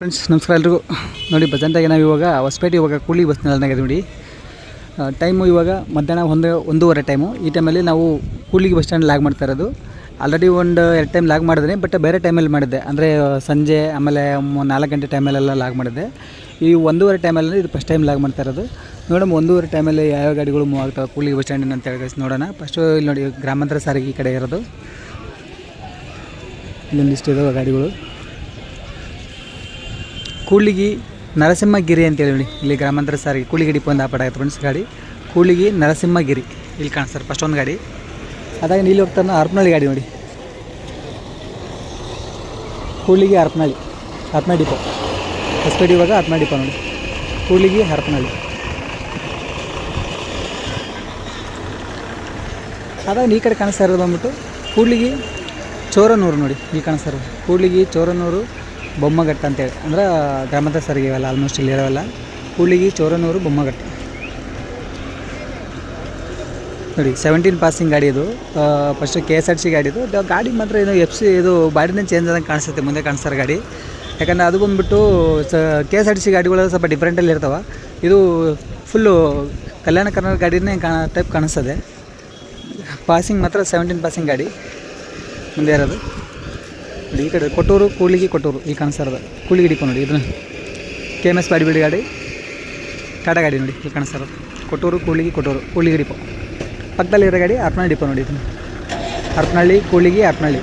Friends, ನಮಸ್ಕಾರ ಎಲ್ರಿಗೂ. ನೋಡಿ ಬಜೆಂಟಾಗಿ ನಾವು ಇವಾಗ ಹೊಸಪೇಟೆ, ಇವಾಗ ಕೂಲಿ ಬಸ್ ನಿಲ್ದಾಣ ನೋಡಿ. ಟೈಮು ಇವಾಗ ಮಧ್ಯಾಹ್ನ ಒಂದು, ಒಂದೂವರೆ ಟೈಮು ಈ ಟೈಮಲ್ಲಿ ನಾವು ಕೂಲಿಗೆ ಬಸ್ ಸ್ಟ್ಯಾಂಡ್ ಲಾಗ್ ಮಾಡ್ತಾ ಇರೋದು. ಆಲ್ರೆಡಿ ಒಂದು ಎರಡು ಟೈಮ್ ಲಾಗ್ ಮಾಡಿದ್ರೆ ಬಟ್ ಬೇರೆ ಟೈಮಲ್ಲಿ ಮಾಡಿದ್ದೆ. ಅಂದರೆ, ಸಂಜೆ, ಆಮೇಲೆ ನಾಲ್ಕು ಗಂಟೆ ಟೈಮಲ್ಲೆಲ್ಲ ಲಾಗ್ ಮಾಡಿದ್ದೆ. ಈ ಒಂದೂವರೆ ಟೈಮಲ್ಲಿ ಇದು ಫಸ್ಟ್ ಟೈಮ್ ಲಾಗ್ ಮಾಡ್ತಾ ಇರೋದು. ನೋಡಮ್ಮ, ಒಂದೂವರೆ ಟೈಮಲ್ಲಿ ಯಾವ ಗಾಡಿಗಳು ಮೂವ್ ಆಗ್ತಾವೆ, ಕೂಲಿಗೆ ಬಸ್ ಸ್ಟ್ಯಾಂಡಿನ ಅಂತ ಹೇಳಿ ನೋಡೋಣ. ಫಸ್ಟು ಇಲ್ಲಿ ನೋಡಿ, ಗ್ರಾಮಾಂತರ ಸಾರಿಗೆ ಈ ಕಡೆ ಇರೋದು. ಇಲ್ಲೊಂದಿಷ್ಟು ಇದಾವೆ ಗಾಡಿಗಳು. ಕೂಳಿಗಿ ನರಸಿಂಹಗಿರಿ ಅಂತೇಳಿ ನೋಡಿ. ಇಲ್ಲಿ ಗ್ರಾಮಾಂತರ ಸಾರಿಗೆ ಕೂಳಿಗಿ ಡಿಪೋ ಒಂದು ಆಪಾಡ ಫ್ರೆಂಡ್ಸ್ ಗಾಡಿ. ಕೂಳಿಗಿ ನರಸಿಂಹಗಿರಿ. ಇಲ್ಲಿ ಕಾಣಿಸ್ತಾರೆ ಫಸ್ಟ್ ಒಂದು ಗಾಡಿ. ಅದಾಗ ಇಲ್ಲಿ ಹೋಗ್ತಾನೆ ಹರಪನಹಳ್ಳಿ ಗಾಡಿ ನೋಡಿ. ಕೂಳಿಗಿ ಹರಪನಹಳ್ಳಿ ಹರಪನಹಳ್ಳಿ ಡಿಪೋ. ಹೊಸಪೇಟೆ ಇವಾಗ ಹರಪನಹಳ್ಳಿ ಡಿಪೋ ನೋಡಿ. ಕೂಳಿಗಿ ಹರಪನಹಳ್ಳಿ ಅದಾಗ ಈ ಕಡೆ ಕಾಣಿಸ್ತಾ ಇರೋದು ಬಂದ್ಬಿಟ್ಟು ಕೂಡ್ಲಿಗಿ ಚೋರನೂರು ನೋಡಿ. ಇಲ್ಲಿ ಕಾಣಿಸ್ತಾ ಇರೋದು. ಕೂಡ್ಲಿಗಿ ಚೋರನೂರು ಬೊಮ್ಮಘಟ್ಟ ಅಂತೇಳಿ ಅಂದ್ರೆ ಗ್ರಾಮದ ಸಾರಿಗೆ ಇವೆಲ್ಲ ಆಲ್ಮೋಸ್ಟ್ ಇಲ್ಲಿ ಇರೋವಲ್ಲ. ಹುಳಿಗಿ ಚೋರನೂರು, ಬೊಮ್ಮಘಟ್ಟ. ನೋಡಿ ಸೆವೆಂಟೀನ್ ಪಾಸಿಂಗ್ ಗಾಡಿ ಇದು. First K S R C ಗಾಡಿ ಇದು. ಗಾಡಿ ಮಾತ್ರ ಏನು ಎಫ್ ಸಿ ಇದು ಬಾಡಿನೇ ಚೇಂಜ್ ಆದಂಗೆ ಕಾಣಿಸುತ್ತೆ, ಮುಂದೆ ಕಾಣಿಸ್ತಾರೆ ಗಾಡಿ. ಯಾಕಂದರೆ ಅದು ಬಂದುಬಿಟ್ಟು ಸ K S R T C ಗಾಡಿಗಳು ಸ್ವಲ್ಪ ಡಿಫ್ರೆಂಟಲ್ಲಿ ಇರ್ತಾವೆ. ಇದು ಫುಲ್ಲು ಕಲ್ಯಾಣ ಕರ್ನಾಟಕ ಗಾಡಿನೇ ಕಾಣ ಟೈಪ್ ಕಾಣಿಸ್ತದೆ. ಪಾಸಿಂಗ್ ಮಾತ್ರ ಸೆವೆಂಟೀನ್ ಪಾಸಿಂಗ್ ಗಾಡಿ. ಮುಂದೆ ಇರೋದು. ನೋಡಿ, ಈ ಕಡೆ ಕೊಟ್ಟೂರು ಕೂಲಿಗಿ ಕೊಟ್ಟೂರು, ಈ ಕಾಣಿಸ್ತಾರದ ಕೂಳಿಗೆ ನೋಡಿ, ಇದನ್ನ. ಕೆ ಎಂ ಎಸ್ ಬಾಡಿ ಬಿಡಿ ಗಾಡಿ ಟಾಟಾ ಗಾಡಿ ನೋಡಿ ಇಲ್ಲಿ ಕಾಣಿಸ್ತಾರ ಕೊಟ್ಟೂರು ಕೂಲಿಗಿ ಕೊಟ್ಟೂರು ಕೂಲಿಗಿ ಡಿಪೋ. ಪಕ್ಕದಲ್ಲಿ ಇರೋ ಗಾಡಿ ಹರಪನಹಳ್ಳಿ ಡಿಪೋ ನೋಡಿ ಇದನ್ನು. ಹರಪನಹಳ್ಳಿ ಕೂಲಿಗಿ ಹರಪನಹಳ್ಳಿ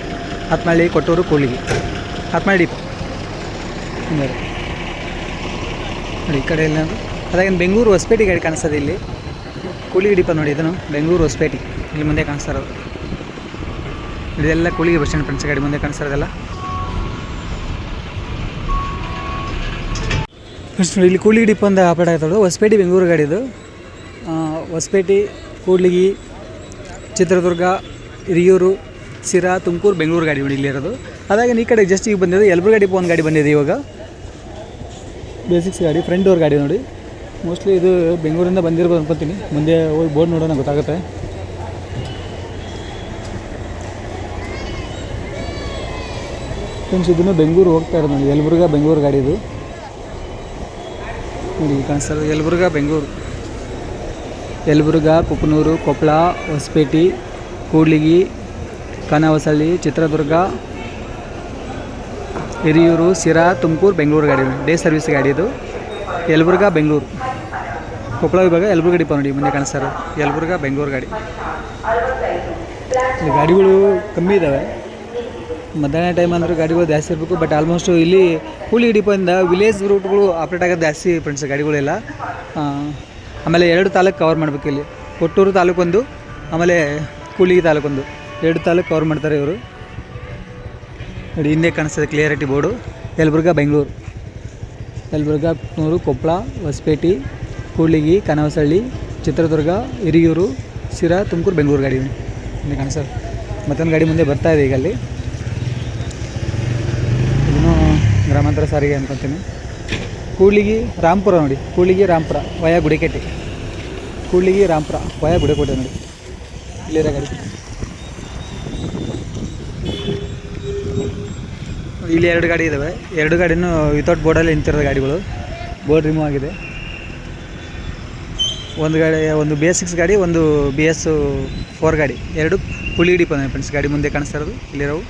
ಹರಪನಹಳ್ಳಿ ಕೊಟ್ಟೂರು ಕೂಲಿಗಿ ಹರಪನಹಳ್ಳಿ ಡಿಪೋ. ನೋಡಿ. ಈ ಕಡೆ ಎಲ್ಲ ಅದಾಗಿನ ಬೆಂಗಳೂರು ಹೊಸಪೇಟೆ ಗಾಡಿ ಕಾಣಿಸ್ತದೆ ಇಲ್ಲಿ. ಕೂಲಿಗಿ ಡಿಪೋ ನೋಡಿ ಇದನ್ನು, ಬೆಂಗಳೂರು ಹೊಸಪೇಟೆ. ಇಲ್ಲಿ ಮುಂದೆ ಕಾಣಿಸ್ತಾ ಇರೋದು. ಇದೆಲ್ಲ ಕೂಲಿಗೆ ಬಸ್ ಸ್ಟ್ಯಾಂಡ್ ಫ್ರೆಂಡ್ಸ್ ಗಾಡಿ ಮುಂದೆ ಕಾಣಿಸ್ತಾ ಇರೋದೆಲ್ಲ ಫ್ರೆಂಡ್ಸ್ ನೋಡಿ ಇಲ್ಲಿ ಕೂಡ್ಲಿಗಿ ಡಿಪೋ ಅಂತ ಆಪರೇಟ್ ಆಗ್ತದೆ ಹೊಸಪೇಟೆ ಬೆಂಗಳೂರು ಗಾಡಿ ಇದು. ಆ, ಹೊಸಪೇಟೆ ಕೂಡ್ಲಿಗಿ ಚಿತ್ರದುರ್ಗ ಹಿರಿಯೂರು ಸಿರಾ ತುಮಕೂರು ಬೆಂಗಳೂರು ಗಾಡಿ ನೋಡಿ ಇಲ್ಲಿರೋದು ಅದಾಗ ಈ ಕಡೆ ಜಸ್ಟ್ ಈಗ ಬಂದಿದೆ ಯಲಬುರ್ಗಾ ಡಿಪೋ ಒಂದು ಗಾಡಿ ಬಂದಿದೆ ಇವಾಗ. ಬೇಸಿಕ್ಸ್ ಗಾಡಿ ಫ್ರೆಂಡ್ ಡೋರ್ ಗಾಡಿ ನೋಡಿ. ಮೋಸ್ಟ್ಲಿ ಇದು ಬೆಂಗಳೂರಿಂದ ಬಂದಿರ್ಬೋದು ಅನ್ಕೊತೀನಿ. ಮುಂದೆ ಹೋಗಿ ಬೋರ್ಡ್ ನೋಡೋಣ ಗೊತ್ತಾಗುತ್ತೆ. ಫ್ರೆಂಡ್ಸ್ ಇದನ್ನು ಬೆಂಗಳೂರು ಹೋಗ್ತಾ ಇರೋದು ನೋಡಿ. ಯಲಬುರ್ಗ, ಬೆಂಗಳೂರು ಗಾಡಿ ಇದು. ನೋಡಿ ಕಾಣಿಸ್ತಾ ಯಲಬುರ್ಗ, ಬೆಂಗಳೂರು. ಯಲಬುರ್ಗ ಕುಕನೂರು ಕೊಪ್ಪಳ, ಹೊಸಪೇಟೆ, ಕೂಡ್ಲಿಗಿ, ಕನವಸಳ್ಳಿ, ಚಿತ್ರದುರ್ಗ, ಹಿರಿಯೂರು ಸಿರಾ ತುಮಕೂರು, ಬೆಂಗಳೂರು ಗಾಡಿ ಡೇ ಸರ್ವಿಸ್ ಗಾಡಿ ಇದು. ಯಲಬುರ್ಗ, ಬೆಂಗಳೂರು. ಕೊಪ್ಪಳ ವಿಭಾಗ ಯಲಬುರ್ಗ ಡಿಪೋ ನೋಡಿ. ಮುಂದೆ ಕಾಣಿಸ್ತಾರೆ ಯಲಬುರ್ಗ, ಬೆಂಗಳೂರು ಗಾಡಿ. ಗಾಡಿಗಳು ಕಮ್ಮಿ ಇದ್ದಾವೆ ಮಧ್ಯಾಹ್ನ ಟೈಮ್ ಅಂದ್ರೆ ಗಾಡಿಗಳು ಜಾಸ್ತಿ ಇರಬೇಕು ಬಟ್ ಆಲ್ಮೋಸ್ಟು ಇಲ್ಲಿ ಕೂಲಿ ಡಿಪೋಯಿಂದ ವಿಲೇಜ್ ರೂಟ್ಗಳು ಆಪ್ರೇಟ್ ಆಗೋದು ಜಾಸ್ತಿ ಫ್ರೆಂಡ್ಸ್ ಗಾಡಿಗಳೆಲ್ಲ. ಆಮೇಲೆ ಎರಡು ತಾಲೂಕು ಕವರ್ ಮಾಡಬೇಕು ಇಲ್ಲಿ. ಕೊಟ್ಟೂರು ತಾಲೂಕೊಂದು ಆಮೇಲೆ ಕೂಲಿಗಿ ತಾಲೂಕೊಂದು ಎರಡು ತಾಲೂಕು ಕವರ್ ಮಾಡ್ತಾರೆ ಇವರು. ನೋಡಿ, ಹಿಂದೆ ಕಾಣಿಸ್ತದೆ ಕ್ಲಿಯರಿಟಿ ಬೋರ್ಡು. ಯಲ್ಬುರ್ಗ, ಬೆಂಗಳೂರು. ಯಲಬುರ್ಗ ಕುಕ್ನೂರು ಕೊಪ್ಪಳ ಹೊಸಪೇಟೆ, ಕೂಡ್ಲಿಗಿ, ಕನವಸಳ್ಳಿ, ಚಿತ್ರದುರ್ಗ, ಹಿರಿಯೂರು ಸಿರಾ ತುಮಕೂರು, ಬೆಂಗಳೂರು ಗಾಡಿ. ಹಿಂದೆ ಕಾಣಿಸ್ತದೆ. ಮತ್ತೊಂದು ಗಾಡಿ ಮುಂದೆ ಬರ್ತಾ ಇದೆ ಈಗ ಅಲ್ಲಿ ಇದನ್ನು ಗ್ರಾಮಾಂತರ ಸಾರಿಗೆ ಅನ್ಕೊತೀನಿ. ಕೂಡ್ಲಿಗಿ ರಾಂಪುರ ನೋಡಿ. ಕೂಡ್ಲಿಗಿ ರಾಂಪುರ ವಯ ಗುಡಿಕೆಟ್ಟಿ ಕೂಡ್ಲಿಗಿ ರಾಂಪುರ ವಯ ಗುಡಿಕೋಟೆ ನೋಡಿ. ಇಲ್ಲಿರೋ ಗಾಡಿ. ಇಲ್ಲಿ ಎರಡು ಗಾಡಿ ಇದ್ದಾವೆ ಎರಡು ಗಾಡಿನೂ ವಿತೌಟ್ ಬೋರ್ಡಲ್ಲಿ ನಿಂತಿರೋ ಗಾಡಿಗಳು. ಬೋರ್ಡ್ ರಿಮೂವ್ ಆಗಿದೆ. ಒಂದು ಗಾಡಿ, ಒಂದು ಬಿ ಗಾಡಿ, ಒಂದು ಬಿ ಎಸ್ ಫೋರ್ ಗಾಡಿ. ಎರಡು ಪುಳಿ ಡಿಪೋ ಫ್ರೆಂಡ್ಸ್ ಗಾಡಿ ಮುಂದೆ ಕಾಣಿಸ್ತಾ ಇರೋದು. ಇಲ್ಲಿರೋವು.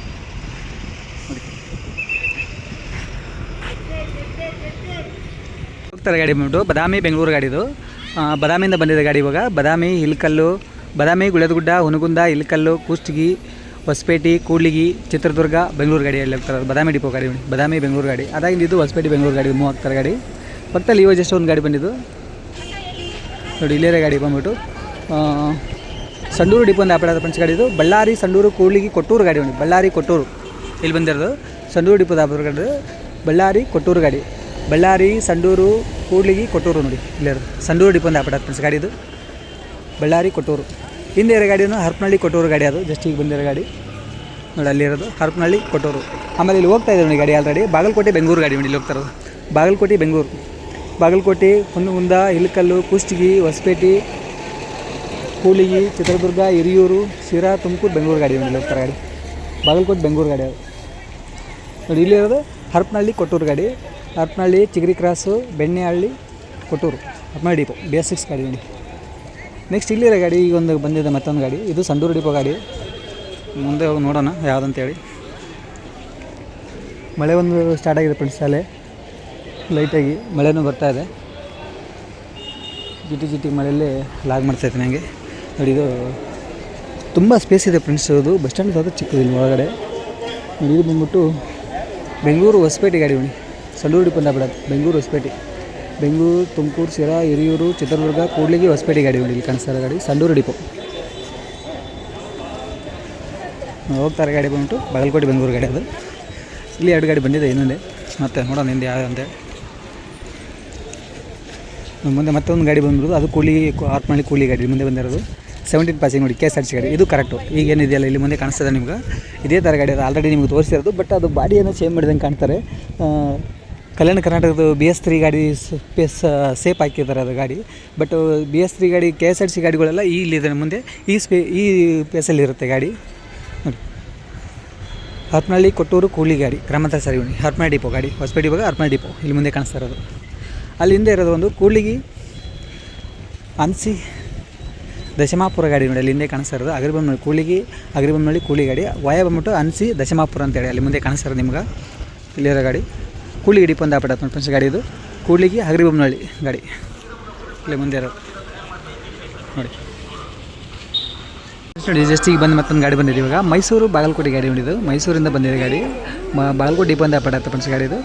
ಹೋಗ್ತಾರೆ ಗಾಡಿ ಬಂದ್ಬಿಟ್ಟು ಬದಾಮಿ ಬೆಂಗಳೂರು ಗಾಡಿದು. ಬದಾಮಿಯಿಂದ ಬಂದಿದೆ ಗಾಡಿ ಇವಾಗ. ಬದಾಮಿ, ಹಿಲ್ಕಲ್ಲು, ಬದಾಮಿ, ಗುಳದಗುಡ್ಡ, ಹುನಗುಂದ ಇಲ್ಕಲ್ಲು ಕುಷ್ಟಗಿ ಹೊಸಪೇಟೆ, ಕೂಡ್ಲಿಗಿ, ಚಿತ್ರದುರ್ಗ, ಬೆಂಗಳೂರು ಗಾಡಿಯಲ್ಲಿ ಹೋಗ್ತಾರೆ. ಬದಾಮಿ ಡಿಪೋ ಗಾಡಿ ಬದಾಮಿ, ಬೆಂಗಳೂರು ಗಾಡಿ. ಅದಾಗಿಂದ ಇದು ಹೊಸಪೇಟೆ, ಬೆಂಗಳೂರು ಗಾಡಿ, ಮೂವ್ ಆಗ್ತಾರೆ ಗಾಡಿ. ಪಕ್ಕದಲ್ಲಿ ಇವಾಗ ಜಸ್ಟ್ ಒಂದು ಗಾಡಿ ಬಂದಿದ್ದು. ನೋಡಿ, ಇಲ್ಲೇರೆ ಗಾಡಿ ಬಂದ್ಬಿಟ್ಟು. ಸಂಡೂರು ಡಿಪೋ ಒಂದು ಪಂಚ ಗಾಡಿ ಇದು. ಬಳ್ಳಾರಿ, ಸಂಡೂರು, ಕೂಡ್ಲಿಗಿ, ಕೊಟ್ಟೂರು ಗಾಡಿ ಬಂದು ಬಳ್ಳಾರಿ, ಕೊಟ್ಟೂರು. ಇಲ್ಲಿ ಬಂದಿರೋದು. ಸಂಡೂರು ಡಿಪೋದ ಆಪಡ ಗಾಡಿ ಬಳ್ಳಾರಿ, ಕೊಟ್ಟೂರು ಗಾಡಿ. ಬಳ್ಳಾರಿ, ಸಂಡೂರು ಕೂಡ್ಲಿಗಿ ಕೊಟ್ಟೂರು ನೋಡಿ ಇಲ್ಲಿರೋದು ಸಂಡೂರು ಡಿಪೋ ಒಂದು ಆಪರೇಟ್ ಫ್ರೆಂಡ್ಸ್, ಗಾಡಿ ಇದು. ಬಳ್ಳಾರಿ, ಕೊಟ್ಟೂರು. ಹಿಂದೆ ಇರೋ ಗಾಡಿನೂ ಹರಪನಹಳ್ಳಿ ಕೊಟ್ಟೂರು ಗಾಡಿ ಅದು ಜಸ್ಟ್ ಈಗ ಬಂದಿರೋ ಗಾಡಿ. ನೋಡಿ ಅಲ್ಲಿರೋದು ಹರಪನಹಳ್ಳಿ ಕೊಟ್ಟೂರು. ಆಮೇಲೆ ಇಲ್ಲಿ ಹೋಗ್ತಾ ಇದ್ದಾರೆ ಗಾಡಿ ಆಲ್ರೆಡಿ ಬಾಗಲಕೋಟೆ, ಬೆಂಗಳೂರು ಗಾಡಿ ನೋಡಿ, ಇಲ್ಲಿ ಹೋಗ್ತಾ ಇರೋದು. ಬಾಗಲಕೋಟೆ, ಬೆಂಗಳೂರು. ಬಾಗಲಕೋಟೆ, ಹುನ್ನಗುಂದ ಇಳಕಲ್ಲು ಕುಷ್ಟಗಿ ಹೊಸಪೇಟೆ ಕೂಲಿಗಿ ಚಿತ್ರದುರ್ಗ, ಹಿರಿಯೂರು, ಶಿರಾ, ತುಮಕೂರು, ಬೆಂಗಳೂರು ಗಾಡಿ ನೋಡಿ, ಇಲ್ಲಿ ಹೋಗ್ತಾರೆ ಗಾಡಿ. ಬಾಗಲಕೋಟೆ, ಬೆಂಗಳೂರು ಗಾಡಿ ಅದು. ನೋಡಿ ಇಲ್ಲಿರೋದು ಹರಪನಹಳ್ಳಿ ಕೊಟ್ಟೂರು ಗಾಡಿ. Harapanahalli, Chigari cross, Bennehalli, Kotturu, Harapanahalli depot B S six ಗಾಡಿ ನೋಡಿ. ನೆಕ್ಸ್ಟ್ ಇಲ್ಲಿರೋ ಗಾಡಿ, ಈಗ ಒಂದು ಬಂದಿದೆ ಮತ್ತೊಂದು ಗಾಡಿ. ಇದು ಸಂಡೂರು ಡಿಪೋ ಗಾಡಿ. ಮುಂದೆ ಹೋಗಿ ನೋಡೋಣ ಯಾವುದಂತೇಳಿ ಮಳೆ ಒಂದು ಸ್ಟಾರ್ಟ್ ಆಗಿದೆ ಫ್ರೆಂಡ್ಸ್ ಶಾಲೆ. ಲೈಟಾಗಿ ಮಳೆನೂ ಬರ್ತಾ ಇದೆ. ಜಿಟಿ ಜಿಟಿ ಮಳೆಯಲ್ಲೇ ಲಾಗ್ ಮಾಡ್ತಾಯಿದ್ದೀನಿ ನನಗೆ ನೋಡಿ, ಇದು ತುಂಬ ಸ್ಪೇಸ್ ಇದೆ ಫ್ರೆಂಡ್ಸ್ ಅದು ಬಸ್ ಸ್ಟ್ಯಾಂಡ್ ಅದು ಚಿಕ್ಕದು ಇಲ್ಲಿ ಒಳಗಡೆ. ನೋಡಿ, ಇದು ಬಂದ್ಬಿಟ್ಟು ಬೆಂಗಳೂರು ಹೊಸಪೇಟೆ ಗಾಡಿ ಬನ್ನಿ ಸಂಡೂರು ಡಿಪೋ ಬಿಡೋದು. ಬೆಂಗಳೂರು ಹೊಸಪೇಟೆ. ಬೆಂಗಳೂರು, ತುಮಕೂರು, ಶಿರಾ, ಹಿರಿಯೂರು, ಚಿತ್ರದುರ್ಗ, ಕೂಡ್ಲಿಗಿ, ಹೊಸಪೇಟೆ ಗಾಡಿ ಇಲ್ಲಿ ಕಾಣಿಸ್ತಾ ಗಾಡಿ. ಸಂಡೂರು ಡಿಪೋ. ಹೋಗ್ತಾರೆ ಗಾಡಿ ಬಂದ್ಬಿಟ್ಟು ಬಾಗಲಕೋಟೆ, ಬೆಂಗಳೂರು ಗಾಡಿ ಅದು. ಇಲ್ಲಿ ಎರಡು ಗಾಡಿ ಬಂದಿದೆ, ಇನ್ನೊಂದೇ. ಮತ್ತೆ ನೋಡೋಣ ಹಿಂದೆ ಯಾವ ಅಂತೇಳಿ ಮುಂದೆ ಮತ್ತೊಂದು ಗಾಡಿ ಬಂದ್ಬಿಡೋದು. ಅದು ಕೂಲಿ ಆತ್ಮಳ್ಳಿ ಕೂಲಿ ಗಾಡಿ. ಮುಂದೆ ಬಂದಿರೋದು. ಸೆವೆಂಟೀನ್ ಪಾಸಿಂಗ್ ನೋಡಿ ಕೆ ಎಸ್ ಆರ್ ಸಿ ಗಾಡಿ. ಇದು ಕರೆಕ್ಟು ಈಗ ಏನಿದೆಯಲ್ಲ, ಇಲ್ಲಿ ಮುಂದೆ ಕಾಣಿಸ್ತದೆ ನಿಮ್ಗೆ. ಇದೇ ಥರ ಗಾಡಿ ಅದು ಆಲ್ರೆಡಿ ನಿಮ್ಗೆ ತೋರಿಸಿರೋದು ಬಟ್ ಅದು ಬಾಡಿಯನ್ನು ಚೇಂಜ್ ಮಾಡಿದಂಗೆ ಕಾಣ್ತಾರೆ. ಕಲ್ಯಾಣ ಕರ್ನಾಟಕದ ಬಿ ಎಸ್ ತ್ರೀ ಗಾಡಿ ಸ್ಪೇಸ್ ಸೇಫ್ ಹಾಕಿದ್ದಾರೆ ಅದು ಗಾಡಿ. ಬಟ್ ಬಿ ಎಸ್ ತ್ರೀ ಗಾಡಿ ಕೆ ಎಸ್ ಆರ್ ಸಿ ಗಾಡಿಗಳೆಲ್ಲ ಇಲ್ಲಿದೆ ಮುಂದೆ. ಈ ಸ್ಪೇ, ಈ ಪ್ಲೇಸಲ್ಲಿ ಇರುತ್ತೆ ಗಾಡಿ. ನೋಡಿ. ಕೊಟ್ಟೂರು, ಕೂಲಿ ಗಾಡಿ, ಗ್ರಾಮಾಂತರ ಸರಿ ಬನ್ನಿ ಹರಪನಹಳ್ಳಿ ಡಿಪೋ ಗಾಡಿ. ಹೊಸಪೇಟೆ ಇವಾಗ ಹರಪನಹಳ್ಳಿ ಡಿಪೋ. ಇಲ್ಲಿ ಮುಂದೆ ಕಾಣಿಸ್ತಾ ಇರೋದು. ಅಲ್ಲಿ ಹಿಂದೆ ಇರೋದು ಒಂದು ಕೂಡ್ಲಿಗಿ, ಅನ್ಸಿ, ದಶಮಾಪುರ ಗಾಡಿ ನೋಡಿ, ಅಲ್ಲಿ ಹಿಂದೆ ಕಾಣಿಸ್ತಾ ಇರೋದು. ಅಗರಿಬೊಮ್ಮನಹಳ್ಳಿ ಕೂಲಿಗಿ ಅಗರಿಬೊಮ್ಮನಹಳ್ಳಿ ಕೂಲಿ ಗಾಡಿ. ವಾಯ ಬಂದ್ಬಿಟ್ಟು ಅನ್ಸಿ, ದಶಮಾಪುರ ಅಂತೇಳಿ. ಅಲ್ಲಿ ಮುಂದೆ ಕಾಣಿಸ್ತಾ ಇರೋದು ನಿಮ್ಗೆ. ಇಲ್ಲಿರೋ ಗಾಡಿ. ಕೂಲಿಗಿ ಡಿಪೋ ಅಂತ ಹಾಕ್ಬಿಡತ್ತೆ ನೋಡಿ ಫ್ರೆಂಡ್ಸ್ ಗಾಡಿ ಇದು. ಕೂಡಲಿಗೆ ಹಗರಿ ಬೊಮ್ಮನಹಳ್ಳಿ ಗಾಡಿ. ಇಲ್ಲಿ ಮುಂದೆ ಇರೋದು ನೋಡಿ. ನೋಡಿ ಜಸ್ಟ್ ಈಗ ಬಂದು ಮತ್ತೊಂದು ಗಾಡಿ ಬಂದಿದೆ ಇವಾಗ. ಮೈಸೂರು ಬಾಗಲಕೋಟೆ ಗಾಡಿ ಬಂದಿದ್ದು ಮೈಸೂರಿಂದ ಬಂದಿದೆ ಗಾಡಿ. ಬಾಗಲಕೋಟೆ ಡಿಪ್ ಅಂತ ಪಡತ್ತೆ ಫ್ರೆಂಡ್ಸ್ ಗಾಡಿ ಇದು.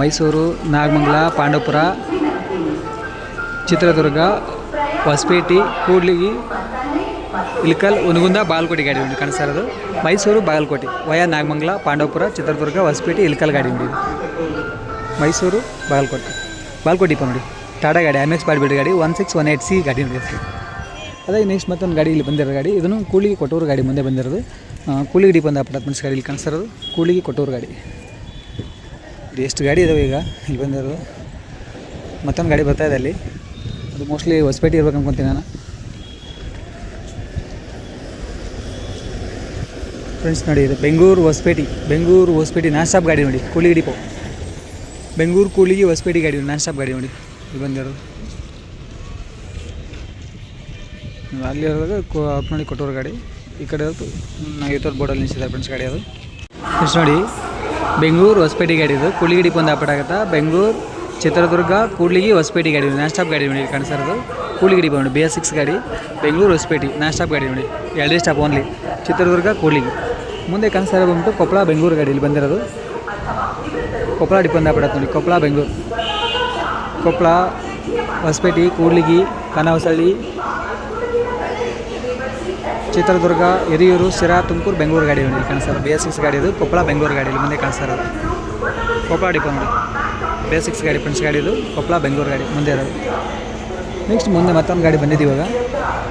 ಮೈಸೂರು, ನಾಗಮಂಗಲ, ಪಾಂಡವಪುರ, ಚಿತ್ರದುರ್ಗ, ಹೊಸಪೇಟೆ, ಕೂಡ್ಲಿಗಿ ಇಲ್ಕಲ್ ಉನಗುಂದ ಬಾಗಲಕೋಟೆ ಗಾಡಿ ಉಂಟು ಕಾಣಿಸ್ತಾ ಇರೋದು. ಮೈಸೂರು, ಬಾಗಲಕೋಟೆ. ವಯ ನಾಗಮಂಗಲ, ಪಾಂಡವಪುರ, ಚಿತ್ರದುರ್ಗ, ಹೊಸಪೇಟೆ ಇಲ್ಕಲ್ ಗಾಡಿ ಉಂಟು ಮೈಸೂರು ಬಾಗಲಕೋಟೆ. ಬಾಗಲಕೋಟೆ ಇಪ್ಪ ನೋಡಿ. ಟಾಟಾ ಗಾಡಿ ಎಂ ಎಕ್ಸ್ ಬಾಡ್ಬಿಟ್ಟು ಗಾಡಿ one six one eight C ಗಾಡಿ ನೋಡಿ ಅದೇ ನೆಕ್ಸ್ಟ್ ಮತ್ತೊಂದು ಗಾಡಿ ಇಲ್ಲಿ ಬಂದಿರೋ ಗಾಡಿ. ಇದನ್ನು ಕೂಲಿಗೆ ಕೊಟ್ಟೂರು ಗಾಡಿ ಮುಂದೆ ಬಂದಿರೋದು. ಕೂಲಿಗೆ ಡಿಪೋ ಒಂದು ಅಪಾರ್ಟ್ಮೆಂಟ್ಸ್ ಗಾಡಿ ಇಲ್ಲಿ ಕಾಣಿಸ್ತಾ ಇರೋದು ಕೂಲಿಗೆ ಕೊಟ್ಟೂರು ಗಾಡಿ. ಇದು ಎಷ್ಟು ಗಾಡಿ ಇದಾವೆ ಈಗ ಇಲ್ಲಿ ಬಂದಿರೋದು. ಮತ್ತೊಂದು ಗಾಡಿ ಬರ್ತಾ ಇದೆ ಅಲ್ಲಿ. ಅದು ಮೋಸ್ಟ್ಲಿ ಹೊಸಪೇಟೆ ಇರ್ಬೇಕು ಅನ್ಕೊತೀನಿ ನಾನು. ಫ್ರೆಂಡ್ಸ್ ನೋಡಿ, ಇದು ಬೆಂಗಳೂರು ಹೊಸಪೇಟೆ. ಬೆಂಗಳೂರು ಹೊಸಪೇಟೆ ನಾನ್ ಗಾಡಿ ನೋಡಿ, ಕೂಲಿಗೆ ಡಿಪೋ. ಬೆಂಗಳೂರು ಕೂಲಿಗೆ ಹೊಸಪೇಟೆ ಗಾಡಿ ನಾನ್ ಸ್ಟಾಪ್ ಗಾಡಿ ನೋಡಿ. ಇಲ್ಲಿ ಬಂದಿರೋದು. ಅಲ್ಲಿ ಅಪ್ ನೋಡಿ ಕೊಟ್ಟವ್ರ ಗಾಡಿ. ಈ ಕಡೆ ಇರೋದು ಬೋರ್ಡಲ್ಲಿ ನಿಲ್ಸಿದ್ದಾರೆ ಫ್ರೆಂಡ್ಸ್ ಗಾಡಿ ಅದು. ಫ್ರೆಂಡ್ಸ್ ನೋಡಿ, ಬೆಂಗಳೂರು ಹೊಸಪೇಟೆ ಗಾಡಿ ಇದು. ಕೂಲಿಗಿಡಿಗೆ ಒಂದು ಆಪಟ್ ಆಗುತ್ತಾ. ಬೆಂಗಳೂರು, ಚಿತ್ರದುರ್ಗ, ಕೂಡ್ಲಿಗಿ ಹೊಸಪೇಟೆ ಗಾಡಿ ನಾನ್ ಸ್ಟಾಪ್ ಗಾಡಿ ನೋಡಿ ಇಲ್ಲಿ ಕೂಡ್ಲಿಗಿಡಿ ಬಂದು ಬಿ ಎಸ್ ಸಿಕ್ಸ್ ಗಾಡಿ. ಬೆಂಗಳೂರು ಹೊಸಪೇಟೆ ನಾನ್ ಸ್ಟಾಪ್ ಗಾಡಿ ನೋಡಿ. ಎರಡೇ ಸ್ಟಾಪ್ ಓನ್ಲಿ ಚಿತ್ರದುರ್ಗ, ಕೂಡ್ಲಿಗಿ. ಮುಂದೆ ಕಾಣಿಸ್ತಾ ಬಂದ್ಬಿಟ್ಟು ಕೊಪ್ಪಳ, ಬೆಂಗಳೂರು ಗಾಡಿ ಇಲ್ಲಿ ಬಂದಿರೋದು. ಕೊಪ್ಪಳ ಡಿಪೆಂಡ್ ಆಗ್ಬಿಡತ್ತೆ ನೋಡಿ ಕೊಪ್ಪಳ ಬೆಂಗಳೂರು. ಕೊಪ್ಪಳ ಹೊಸಪೇಟೆ, ಕೂಡ್ಲಿಗಿ, ಕನವಸಳ್ಳಿ, ಚಿತ್ರದುರ್ಗ, ಹಿರಿಯೂರು, ಶಿರಾ, ತುಮಕೂರು, ಬೆಂಗಳೂರು ಗಾಡಿ ಇಲ್ಲಿ ಕಾಣಿಸ್ತಾರೆ ಬಿ ಎಸ್ ಸಿಕ್ಸ್ ಗಾಡಿ ಇದು ಕೊಪ್ಪಳ ಬೆಂಗಳೂರು ಗಾಡಿ ಇಲ್ಲಿ ಮುಂದೆ ಕಾಣಿಸ್ತಾರೆ ಕೊಪ್ಪಳ ಡಿಪೋ ನೋಡಿ ಬಿ ಎಸ್ ಸಿಕ್ಸ್ ಗಾಡಿ ಫ್ರೆಂಡ್ಸ್ ಗಾಡಿ ಇದು ಕೊಪ್ಪಳ ಬೆಂಗಳೂರು ಗಾಡಿ ಮುಂದೆ ಇರೋದು. ನೆಕ್ಸ್ಟ್ ಮುಂದೆ ಮತ್ತೊಂದು ಗಾಡಿ ಬಂದಿದ್ದು ಇವಾಗ.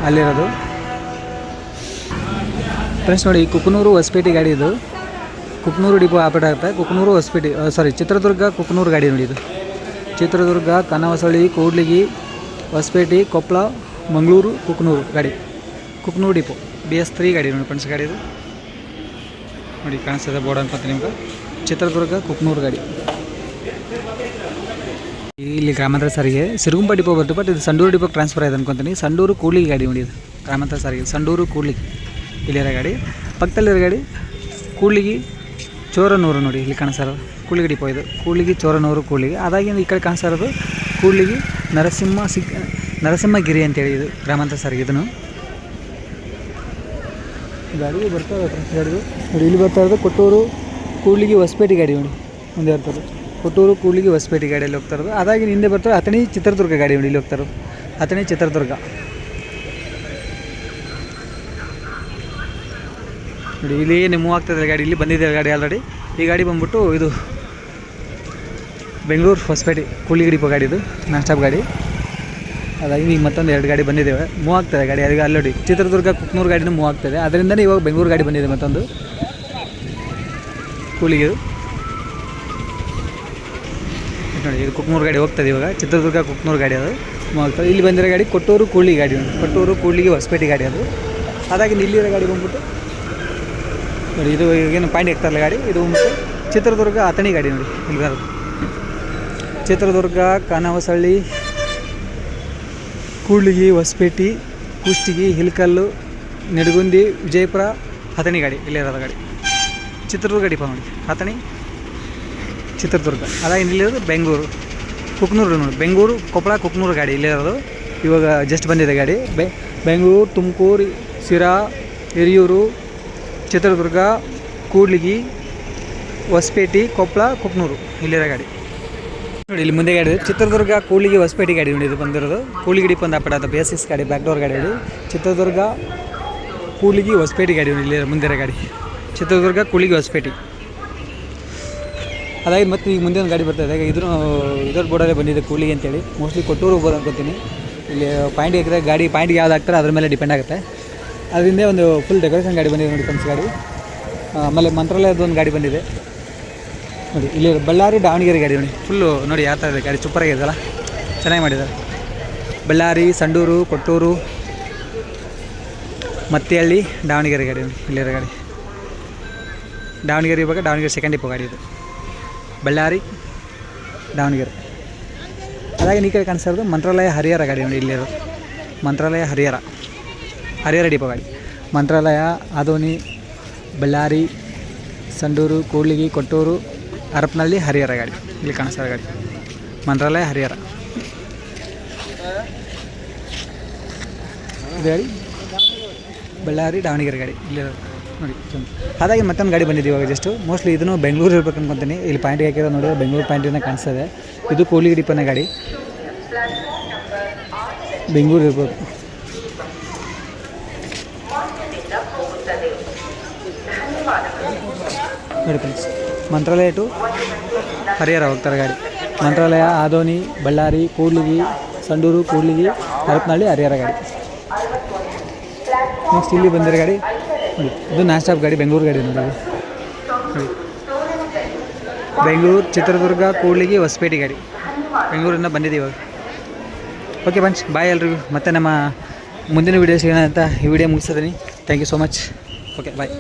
ಅಲ್ಲಿರೋದು. ಫ್ರೆಂಡ್ಸ್ ನೋಡಿ ಕುಕ್ಕನೂರು ಹೊಸಪೇಟೆ ಗಾಡಿ ಇದು. ಕುಕ್ನೂರು ಡಿಪೋ ಆಪರೇಟ್ ಆಗುತ್ತೆ. ಕುಕ್ನೂರು ಹೊಸಪೇಟೆ ಸಾರಿ ಚಿತ್ರದುರ್ಗ ಕುಕ್ನೂರು ಗಾಡಿ ನೋಡಿ ಇದು. ಚಿತ್ರದುರ್ಗ, ಕನವಸಳ್ಳಿ, ಕೂಡ್ಲಿಗಿ, ಹೊಸಪೇಟೆ ಕೊಪ್ಪಳ ಮಂಗಳೂರು, ಕುಕ್ನೂರು ಗಾಡಿ. Kuknur depot. B S three ಗಾಡಿ ನೋಡಿ ಫ್ರೆಂಡ್ಸ್ ಗಾಡಿ ಇದು. ನೋಡಿ ಕಾಣಿಸ್ತದೆ ಬೋರ್ಡ್ ಅಂತ ನಿಮ್ಗೆ. ಚಿತ್ರದುರ್ಗ, ಕುಕ್ನೂರು ಗಾಡಿ. ಇಲ್ಲಿ ಗ್ರಾಮಾಂತರ ಸಾರಿಗೆ. ಸಿರುಗುಂಪ ಡಿಪೋ ಬರ್ತು ಬಟ್ ಇದು ಸಂಡೂರು ಡಿಪೋಗೆ ಟ್ರಾನ್ಸ್ಫರ್ ಆಗಿದೆ ಅನ್ಕೊಂತೀನಿ. ಸಂಡೂರು ಕೂಡ್ಲಿಗೆ ಗಾಡಿ ನೋಡಿ ಗ್ರಾಮಾಂತರ ಸಾರಿಗೆ. ಸಂಡೂರು ಕೂಡ್ಲಿಗೆ. ಇಲ್ಲಿರೋ ಗಾಡಿ. ಪಕ್ಕದಲ್ಲಿರೋ ಗಾಡಿ. ಕೂಡ್ಲಿಗಿ ಚೋರನೂರು ನೋಡಿ ಇಲ್ಲಿ ಕಾಣಿಸ್ತಾ ಇರೋದು ಕೂಡ್ಲಿಗಿ ಡಿಪೋ ಇದು. ಕೂಳಿಗೆ, ಚೋರನೂರು, ಕೂಳಿಗೆ. ಅದಾಗಿಂದ ಈ ಕಡೆ ಕಾಣಿಸ್ತಾ ಇರೋದು ಕೂಡ್ಲಿಗಿ ನರಸಿಂಹ ಸಿಗ್, ನರಸಿಂಹಗಿರಿ ಅಂತೇಳಿ ಇದು ಗ್ರಾಮಾಂತರ ಸಾರಿಗೆ ಇದನ್ನು. ಗಾಡಿ ಬರ್ತಾವೆ ನೋಡಿ, ಇಲ್ಲಿ ಬರ್ತಾ ಇರೋದು ಕೊಟ್ಟೂರು ಕೂಳಿಗೆ ಹೊಸಪೇಟೆ ಗಾಡಿ ನೋಡಿ. ಮುಂದೆ ಇರ್ತದೆ ಕೊಟ್ಟೂರು ಕೂಳಿಗೆ ಹೊಸಪೇಟೆ ಗಾಡಿಯಲ್ಲಿ ಹೋಗ್ತಾ ಇರೋದು. ಅದಾಗಿ ಹಿಂದೆ ಬರ್ತಾರೆ ಅಥಣಿ ಚಿತ್ರದುರ್ಗ ಗಾಡಿ ನೋಡಿ, ಇಲ್ಲಿ ಹೋಗ್ತಾರೆ ಅಥಣಿ ಚಿತ್ರದುರ್ಗ. ನೋಡಿ, ಇಲ್ಲಿ ಮೂವ್ ಆಗ್ತದೆ ಗಾಡಿ, ಇಲ್ಲಿ ಬಂದಿದೆ ಗಾಡಿ ಆಲ್ರೆಡಿ ಈ ಗಾಡಿ ಬಂದ್ಬಿಟ್ಟು ಇದು ಬೆಂಗಳೂರು ಹೊಸಪೇಟೆ ಕೂಲಿಗಿಡಿಪ ಗಾಡಿ ಇದು, ನಾನ್ ಸ್ಟಾಪ್ ಗಾಡಿ. ಅದಾಗಿ ಈಗ ಮತ್ತೊಂದು ಎರಡು ಗಾಡಿ ಬಂದಿದ್ದೇವೆ ಮೂವ್ ಆಗ್ತದೆ ಗಾಡಿ ಅದಕ್ಕೆ ಅಲ್ಲೋಡಿ ಚಿತ್ರದುರ್ಗ, ಕುಕ್ನೂರು ಗಾಡಿನೂ ಮೂವ್ ಆಗ್ತದೆ ಅದರಿಂದನೇ ಇವಾಗ ಬೆಂಗಳೂರು ಗಾಡಿ ಬಂದಿದೆ ಮತ್ತೊಂದು. ಕೂಲಿಗೆ. ನೋಡಿ, ಇದು ಕುಕ್ನೂರು ಗಾಡಿ ಹೋಗ್ತದೆ ಇವಾಗ. ಚಿತ್ರದುರ್ಗ, ಕುಕ್ನೂರು ಗಾಡಿ ಅದು. ಮೂವ್ ಆಗ್ತದೆ ಇಲ್ಲಿ ಬಂದಿರೋ ಗಾಡಿ ಕೊಟ್ಟೂರು ಕೂಳಿ ಗಾಡಿ ಕೊಟ್ಟೂರು ಕೂಳಿಗೆ ಹೊಸಪೇಟೆ ಗಾಡಿ ಅದು. ಅದಾಗಿ ಇಲ್ಲಿರೋ ಗಾಡಿ ಬಂದ್ಬಿಟ್ಟು ನೋಡಿ, ಇದು ಏನು ಪಾಯಿಂಟ್ ಇರ್ತಾರಲ್ಲ ಗಾಡಿ, ಇದು ಚಿತ್ರದುರ್ಗ ಅಥಣಿ ಗಾಡಿ ನೋಡಿ, ಇಲ್ಲಿ ಬರೋದು. ಚಿತ್ರದುರ್ಗ, ಕಾನವಸಳ್ಳಿ, ಕೂಡ್ಲಿಗಿ, ಹೊಸಪೇಟೆ, ಕುಷ್ಟಗಿ, ಹಿಲ್ಕಲ್ಲು, ನೆಡಗುಂದಿ, ವಿಜಯಪುರ ಹತಣಿ ಗಾಡಿ, ಇಲ್ಲೇ ಇರೋದು ಗಾಡಿ. ಚಿತ್ರದುರ್ಗ ಡಿಪ ನೋಡಿ ಹತಣಿ ಚಿತ್ರದುರ್ಗ. ಅದಾಗಿ ಇಲ್ಲಿರೋದು ಬೆಂಗಳೂರು. ಕುಕ್ನೂರು ನೋಡಿ, ಬೆಂಗಳೂರು, ಕೊಪ್ಪಳ, ಕುಕ್ನೂರು ಗಾಡಿ ಇಲ್ಲೇ ಇರೋದು. ಇವಾಗ ಜಸ್ಟ್ ಬಂದಿದೆ ಗಾಡಿ. ಬೆ ಬೆಂಗಳೂರು, ತುಮಕೂರು ಸಿರಾ ಹಿರಿಯೂರು ಚಿತ್ರದುರ್ಗ, ಕೂಡ್ಲಿಗಿ, ಹೊಸಪೇಟೆ ಕೊಪ್ಪಳ ಕುಕ್ನೂರು. ಇಲ್ಲಿರೋ ಗಾಡಿ. ನೋಡಿ, ಇಲ್ಲಿ ಮುಂದೆ ಗಾಡಿ ಚಿತ್ರದುರ್ಗ, ಕೂಡ್ಲಿಗಿ, ಹೊಸಪೇಟೆ ಗಾಡಿ ನೋಡಿ ಬಂದಿರೋದು. ಕೂಳಿಗಿಡಿ ಡಿಪೋ ಅಂತ ಬೇಸಿಸ್ ಗಾಡಿ, ಬ್ಯಾಕ್ ಡೋರ್ ಗಾಡಿ ಚಿತ್ರದುರ್ಗ, ಕೂಡ್ಲಿಗಿ, ಹೊಸಪೇಟೆ ಗಾಡಿ ಇಲ್ಲಿ ಮುಂದಿರೋ ಗಾಡಿ. ಚಿತ್ರದುರ್ಗ, ಕೂಡ್ಲಿಗಿ, ಹೊಸಪೇಟೆ. ಅದಾಗಿ ಮತ್ತೆ ಈಗ ಮುಂದೆ ಒಂದು ಗಾಡಿ ಬರ್ತಾ ಇದೆ. ಇದ್ರ ಇದ್ರ ಬೋರ್ಡಲ್ಲೇ ಬಂದಿದೆ ಕೂಡ್ಲಿಗಿ ಅಂತೇಳಿ. ಮೋಸ್ಟ್ಲಿ ಕೊಟ್ಟೂರು ಹೋಗ್ಬೋದು ಅನ್ಕೋತೀನಿ. ಇಲ್ಲಿ ಪಾಯಿಂಟ್ ಹಾಕಿದ್ರೆ ಗಾಡಿ ಪಾಯಿಂಟ್ಗೆ ಯಾವ್ದು ಹಾಕ್ತಾರೆ, ಅದ್ರ ಮೇಲೆ ಡಿಪೆಂಡ್ ಆಗುತ್ತೆ. ಅದರಿಂದ ಒಂದು ಫುಲ್ ಡೆಕೋರೇಷನ್ ಗಾಡಿ ಬಂದಿದೆ ನೋಡಿ ಫ್ರೆಂಡ್ಸ್ ಗಾಡಿ. ಆಮೇಲೆ ಮಂತ್ರಾಲಯದ ಒಂದು ಗಾಡಿ ಬಂದಿದೆ. ನೋಡಿ, ಇಲ್ಲಿ ಬಳ್ಳಾರಿ ದಾವಣಗೆರೆ ಗಾಡಿ ನೋಡಿ. ಫುಲ್ಲು ನೋಡಿ ಯಾವ ಥರ ಇದೆ ಗಾಡಿ ಸೂಪರಾಗಿದೆಯಲ್ಲ ಚೆನ್ನಾಗಿ ಮಾಡಿದ್ದಾರೆ. ಬಳ್ಳಾರಿ, ಸಂಡೂರು, ಕೊಟ್ಟೂರು, ಮತ್ತಿಹಳ್ಳಿ, ದಾವಣಗೆರೆ ಗಾಡಿ ನೋಡಿ, ಇಲ್ಲಿರೋ ಗಾಡಿ. ದಾವಣಗೆರೆ ಇವಾಗ ದಾವಣಗೆರೆ ಸೆಕೆಂಡ್ ಇಪ್ಪ ಗಾಡಿ ಇದು. ಬಳ್ಳಾರಿ, ದಾವಣಗೆರೆ. ಅದಾಗಿ ಈ ಕಡೆ ಮಂತ್ರಾಲಯ ಹರಿಹರ ಗಾಡಿ ನೋಡಿ, ಇಲ್ಲಿರೋದು. ಮಂತ್ರಾಲಯ ಹರಿಹರ. ಹರಿಹರ ಡಿಪೋ ಗಾಡಿ. ಮಂತ್ರಾಲಯ, ಆದೋನಿ, ಬಳ್ಳಾರಿ, ಸಂಡೂರು, ಕೂಡ್ಲಿಗಿ, ಕೊಟ್ಟೂರು, ಹರಪನಹಳ್ಳಿ, ಹರಿಹರ ಗಾಡಿ. ಇಲ್ಲಿ ಕಾಣಿಸ್ತಾರೆ ಗಾಡಿ. ಮಂತ್ರಾಲಯ, ಹರಿಹರ. ಗಾಡಿ? ಬಳ್ಳಾರಿ, ದಾವಣಗೆರೆ ಗಾಡಿ. ಇಲ್ಲಿ ನೋಡಿ ಹಾಗಾಗಿ ಮತ್ತೊಂದು ಗಾಡಿ ಬಂದಿದ್ದೀವಿ ಇವಾಗ ಜಸ್ಟು ಮೋಸ್ಟ್ಲಿ ಇದನ್ನು ಬೆಂಗಳೂರು ಇರ್ಬೇಕು ಅನ್ಕೊತೀನಿ ಇಲ್ಲಿ ಪಾಯಿಂಟ್ ಹಾಕಿರೋ ನೋಡಿದ್ರೆ ಬೆಂಗಳೂರು ಪಾಯಿಂಟಿನ ಕಾಣಿಸ್ತದೆ ಇದೆ ಕೂಡ್ಲಿಗಿ ಡಿಪನ ಗಾಡಿ. ಬೆಂಗಳೂರು ಇರ್ಬೋದು. ನೋಡಿ ಫ್ರೆಂಡ್ಸ್ ಮಂತ್ರಾಲಯ ಟು ಹರಿಹರ ಹೋಗ್ತಾರೆ ಗಾಡಿ ಮಂತ್ರಾಲಯ ಆದೋನಿ ಬಳ್ಳಾರಿ ಕೂಡ್ಲಿಗಿ ಸಂಡೂರು ಕೂಡ್ಲಿಗಿ ಹರಪನಹಳ್ಳಿ ಹರಿಹರ ಗಾಡಿ ನೆಕ್ಸ್ಟ್ ಇಲ್ಲಿ ಬಂದಿರೋ ಗಾಡಿ ನೋಡಿ ಇದು ನಾನ್ ಸ್ಟಾಪ್ ಗಾಡಿ ಬೆಂಗಳೂರು ಗಾಡಿ ನೋಡಿ ಇದು. ನೋಡಿ ಬೆಂಗಳೂರು ಚಿತ್ರದುರ್ಗ ಕೂಡ್ಲಿಗಿ ಹೊಸಪೇಟೆ ಗಾಡಿ ಬೆಂಗಳೂರಿಂದ ಬಂದಿದೆ ಇವಾಗ ಓಕೆ ಬಂಚ್ ಬಾಯ್ ಎಲ್ರಿಗೂ ಮತ್ತೆ ನಮ್ಮ ಮುಂದಿನ ವೀಡಿಯೋಸ್ ಏನಂತ ಈ video ಮುಗಿಸಿದ್ದೀನಿ thank you so much okay bye